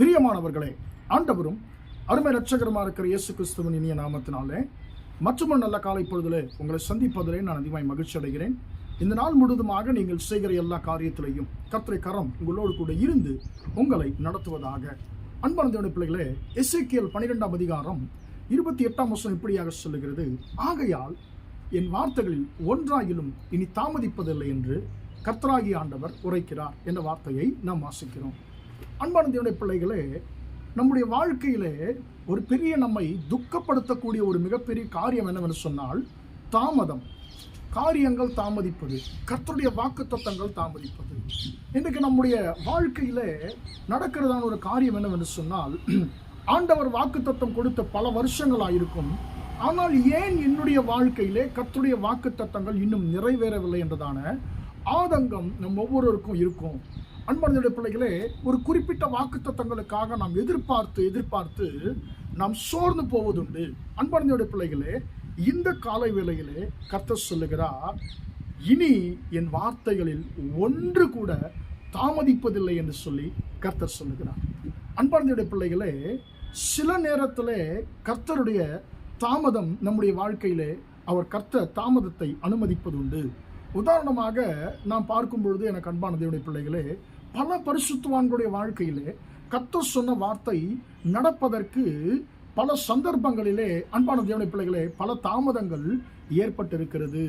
பிரியமானவர்களே ஆண்டவரும் அருமை ரட்சகரமாக இருக்கிற இயேசு கிறிஸ்துவின் இனிய நாமத்தினாலே மற்றும் நல்ல காலை பொழுதிலே உங்களை சந்திப்பதிலே நான் அதிகமாக மகிழ்ச்சி அடைகிறேன். இந்த நாள் முழுவதுமாக நீங்கள் செய்கிற எல்லா காரியத்திலையும் கத்திரை கரம் உங்களோடு கூட இருந்து உங்களை நடத்துவதாக. அன்பானந்தோட பிள்ளைகளே எஸ்ஐக்கியல் பனிரெண்டாம் அதிகாரம் இருபத்தி எட்டாம் வருஷம் இப்படியாக சொல்லுகிறது. ஆகையால் என் வார்த்தைகளில் ஒன்றாகிலும் இனி தாமதிப்பதில்லை என்று கத்ராகி ஆண்டவர் உரைக்கிறார் என்ற வார்த்தையை நாம் வாசிக்கிறோம். அன்பானந்தியுடைய பிள்ளைகளே நம்முடைய வாழ்க்கையிலே ஒரு பெரிய நம்மை துக்கப்படுத்தக்கூடிய ஒரு மிகப்பெரிய காரியம் என்னவென்று சொன்னால் தாமதம். காரியங்கள் தாமதிப்பது கர்த்தருடைய வாக்குத்தத்தங்கள் தாமதிப்பது. இன்றைக்கு நம்முடைய வாழ்க்கையிலே நடக்கிறதான ஒரு காரியம் என்னவென்று சொன்னால் ஆண்டவர் வாக்குத்தத்தம் கொடுத்த பல வருஷங்களாக இருக்கும் ஆனால் ஏன் என்னுடைய வாழ்க்கையிலே கர்த்தருடைய வாக்குத்தத்தங்கள் இன்னும் நிறைவேறவில்லை என்றதான ஆதங்கம் நம் ஒவ்வொருவருக்கும் இருக்கும். அன்பானதுடைய பிள்ளைகளே ஒரு குறிப்பிட்ட வாக்குத்தத்தங்களுக்காக நாம் எதிர்பார்த்து எதிர்பார்த்து நாம் சோர்ந்து போவதுண்டு. அன்பானதுடைய பிள்ளைகளே இந்த காலை வேளையிலே கர்த்தர் சொல்லுகிறார் இனி என் வார்த்தைகளில் ஒன்று கூட தாமதிப்பதில்லை என்று சொல்லி கர்த்தர் சொல்லுகிறார். அன்பானதுடைய பிள்ளைகளே சில நேரத்தில் கர்த்தருடைய தாமதம் நம்முடைய வாழ்க்கையிலே அவர் கர்த்தர் தாமதத்தை அனுமதிப்பதுண்டு. உதாரணமாக நாம் பார்க்கும் பொழுது எனக்கு அன்பான தேவனுடைய பிள்ளைகளே பல பரிசுத்துவான்களுடைய வாழ்க்கையிலே கத்த சொன்ன வார்த்தை நடப்பதற்கு பல சந்தர்ப்பங்களிலே அன்பான தேவனுடைய பிள்ளைகளே பல தாமதங்கள் ஏற்பட்டிருக்கிறது.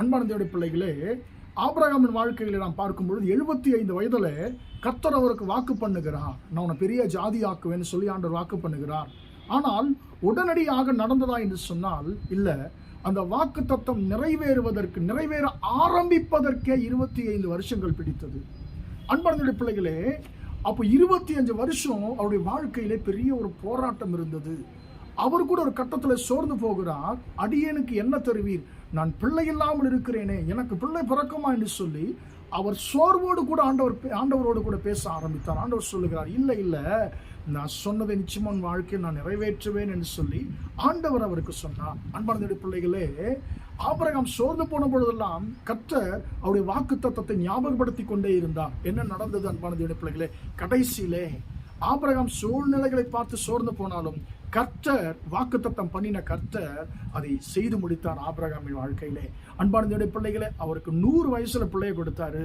அன்பான தேவனுடைய பிள்ளைகளே ஆபிரகாமின் வாழ்க்கையில நாம் பார்க்கும் பொழுது எழுபத்தி ஐந்து வயதுல கத்தர் அவருக்கு வாக்கு பண்ணுகிறார். நான் உன்னை பெரிய ஜாதி ஆக்குவேன்னு சொல்லி ஆண்டவர் வாக்கு பண்ணுகிறார். ஆனால் உடனடியாக நடந்ததா என்று சொன்னால் இல்லை அந்த வாக்கு தத்துவம் நிறைவேறுவதற்கு நிறைவேற ஆரம்பிப்பதற்கே இருபத்தி ஐந்து வருஷங்கள் பிடித்தது. அன்பானதுடைய பிள்ளைகளே அப்போ இருபத்தி அஞ்சு வருஷம் அவருடைய வாழ்க்கையிலே பெரிய ஒரு போராட்டம் இருந்தது. அவர் கூட ஒரு கட்டத்தில் சோர்ந்து போகிறார். அடியேனுக்கு என்ன தருவீர்? நான் பிள்ளை இல்லாமல் இருக்கிறேனே எனக்கு பிள்ளை பிறக்குமா என்று சொல்லி அவர் சோர்வோடு கூட ஆண்டவர் ஆண்டவரோடு கூட பேச ஆரம்பித்தார். ஆண்டவர் சொல்லுகிறார் இல்லை இல்லை நான் சொன்னதை நிச்சயமா உன் வாழ்க்கையை நான் நிறைவேற்றுவேன் என்று சொல்லி ஆண்டவர் அவருக்கு சொன்னார். அன்பானதுடைய பிள்ளைகளே ஆபரகம் சோர்ந்து போன பொழுதெல்லாம் கர்த்தர் அவருடைய வாக்கு தத்தத்தை ஞாபகப்படுத்தி கொண்டே இருந்தார். என்ன நடந்தது அன்பானதுடைய பிள்ளைகளே? கடைசியிலே ஆபரகம் சூழ்நிலைகளை பார்த்து சோர்ந்து போனாலும் கர்த்தர் வாக்குத்தத்தம் பண்ணின கர்த்தர் அதை செய்து முடித்தார் ஆபிரகாமின் வாழ்க்கையிலே. அன்பானதுடைய பிள்ளைகளை அவருக்கு நூறு வயசுல பிள்ளையை கொடுத்தாரு.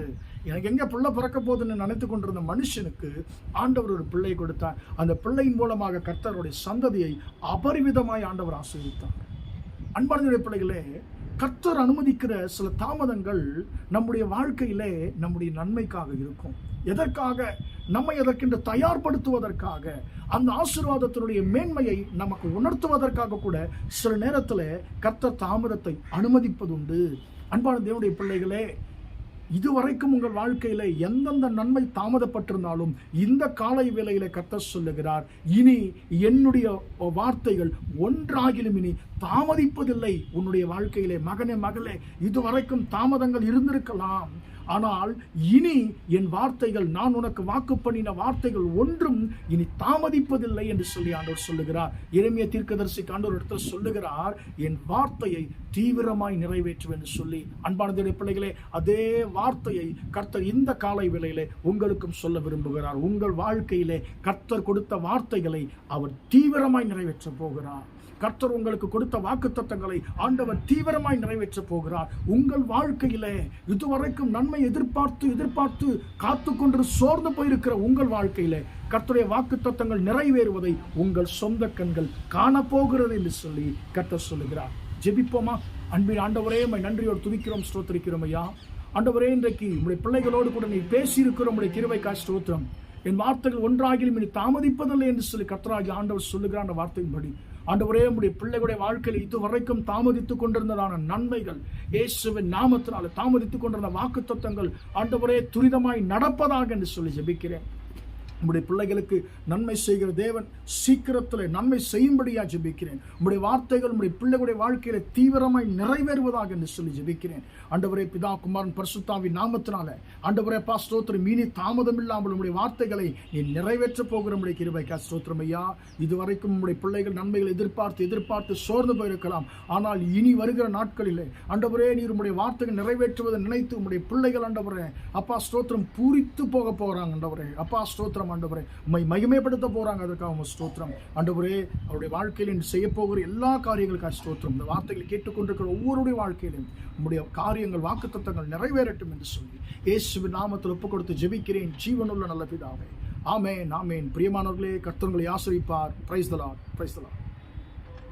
எனக்கு எங்க பிள்ளை பிறக்க போகுதுன்னு நினைத்து கொண்டிருந்த மனுஷனுக்கு ஆண்டவர் ஒரு பிள்ளையை கொடுத்தார். அந்த பிள்ளையின் மூலமாக கர்த்தருடைய சந்ததியை அபரிவிதமாய் ஆண்டவர் ஆசிரியத்தார் அன்பானந்தோடைய பிள்ளைகளே கர்த்தர் அனுமதிக்கிற சில தாமதங்கள் நம்முடைய வாழ்க்கையிலே நம்முடைய நன்மைக்காக இருக்கும். எதற்காக? நம்மை எதற்கென்று தயார்படுத்துவதற்காக அந்த ஆசீர்வாதத்தினுடைய மேன்மையை நமக்கு உணர்த்துவதற்காக கூட சில நேரத்தில் கர்த்த தாமதத்தை அனுமதிப்பதுண்டு. அன்பான தேவனுடைய பிள்ளைகளே இதுவரைக்கும் உங்கள் வாழ்க்கையில எந்தெந்த நன்மை தாமதப்பட்டிருந்தாலும் இந்த காலை வேளையில கத்த சொல்லுகிறார் இனி என்னுடைய வார்த்தைகள் ஒன்றாகிலும் இனி தாமதிப்பதில்லை. உன்னுடைய வாழ்க்கையிலே மகனே மகளே இதுவரைக்கும் தாமதங்கள் இருந்திருக்கலாம். ஆனால் இனி என் வார்த்தைகள் நான் உனக்கு வாக்கு பண்ணின வார்த்தைகள் ஒன்றும் இனி தாமதிப்பதில்லை என்று சொல்லி ஆண்டவர் சொல்லுகிறார். இறைமைய தீர்க்கதரிசி ஆண்டவர் இடத்துல சொல்லுகிறார் என் வார்த்தையை தீவிரமாய் நிறைவேற்றும் என்று சொல்லி. அன்பானதுடைய பிள்ளைகளே அதே வார்த்தையை கர்த்தர் இந்த காலை விலையிலே உங்களுக்கும் சொல்ல விரும்புகிறார். உங்கள் வாழ்க்கையிலே கர்த்தர் கொடுத்த வார்த்தைகளை அவர் தீவிரமாய் நிறைவேற்ற போகிறார். கர்த்தர் உங்களுக்கு கொடுத்த வாக்குத்தத்தங்களை ஆண்டவர் தீவிரமாய் நிறைவேற்றப் போகிறார். உங்கள் வாழ்க்கையிலே இதுவரைக்கும் நன்மை எதிர்பார்த்து எதிர்பார்த்து காத்து கொண்டு சோர்ந்து போயிருக்கிற உங்கள் வாழ்க்கையிலே கர்த்தருடைய வாக்குத்தத்தங்கள் நிறைவேறுவதை உங்கள் சொந்த கண்கள் காணப்போகிறது என்று சொல்லி கர்த்தர் சொல்லுகிறார். ஜெபிப்போமா? அன்பின் ஆண்டவரே நன்றியோடு துதிக்கிறோம் ஸ்தோத்திரிக்கிறோம் ஐயா. ஆண்டவரே இன்றைக்கு உங்களுடைய பிள்ளைகளோடு கூட நீ பேசியிருக்கிறோம் உங்களுடைய கிருவைக்கா ஸ்தோத்திரம். என் வார்த்தைகள் ஒன்றாகிலும் இனி தாமதிப்பதில்லை என்று சொல்லி கர்த்தராகி ஆண்டவர் சொல்லுகிறார் அந்த வார்த்தையின்படி. ஆண்டவரே உடைய பிள்ளைகளுடைய வாழ்க்கையில் இதுவரைக்கும் தாமதித்துக் கொண்டிருந்ததான நன்மைகள் இயேசுவின் நாமத்தினால தாமதித்துக் கொண்டிருந்த வாக்கு தத்துவங்கள் ஆண்டவரே துரிதமாய் நடப்பதாக என்று சொல்லி ஜெபிக்கிறேன். உங்களுடைய பிள்ளைகளுக்கு நன்மை செய்கிற தேவன் சீக்கிரத்தில் நன்மை செய்யும்படியாக ஜெபிக்கிறேன். உங்களுடைய வார்த்தைகள் உங்களுடைய பிள்ளைகளுடைய வாழ்க்கையில தீவிரமாய் நிறைவேறுவதாக என்று சொல்லி ஜெபிக்கிறேன். அண்டவரே பிதா குமாரன் பரிசுத்தாவின் நாமத்தினால அண்டவரே பா ஸ்தோத்திரம். இனி தாமதம் இல்லாமல் உங்களுடைய வார்த்தைகளை நீ நிறைவேற்ற போகிற உம்முடைய கிருபைக்கா ஸ்தோத்திரம் ஐயா. இதுவரைக்கும் உங்களுடைய பிள்ளைகள் நன்மைகளை எதிர்பார்த்து எதிர்பார்த்து சோர்ந்து போயிருக்கலாம். ஆனால் இனி வருகிற நாட்களிலே அண்டவரே நீர் உம்முடைய வார்த்தைகள் நிறைவேற்றுவதை நினைத்து உங்களுடைய பிள்ளைகள் அண்டவரே அப்பா ஸ்தோத்திரம் பூரித்து போக போகிறாங்க அண்டவரே அப்பா ஸ்தோத்திரம் ஸ்தோத்திரம் ஆண்டவரே. உண்மை மகிமைப்படுத்த போறாங்க. அதற்காக உங்கள் ஸ்தோத்திரம். ஆண்டவரே அவருடைய வாழ்க்கையில் இன்று செய்ய போகிற எல்லா காரியங்களுக்காக ஸ்தோத்திரம். இந்த வார்த்தைகளை கேட்டுக்கொண்டிருக்கிற ஒவ்வொருடைய வாழ்க்கையிலும் உங்களுடைய காரியங்கள் வாக்குத்தத்தங்கள் நிறைவேறட்டும் என்று சொல்லி இயேசுவின் நாமத்தில் ஒப்பு கொடுத்து ஜெபிக்கிறேன். ஜீவனுள்ள நல்ல பிதாவே. ஆமேன் ஆமேன். பிரியமானவர்களே கர்த்தர்களை ஆசிரிப்பார் பிரைஸ் தலார் பிரைஸ்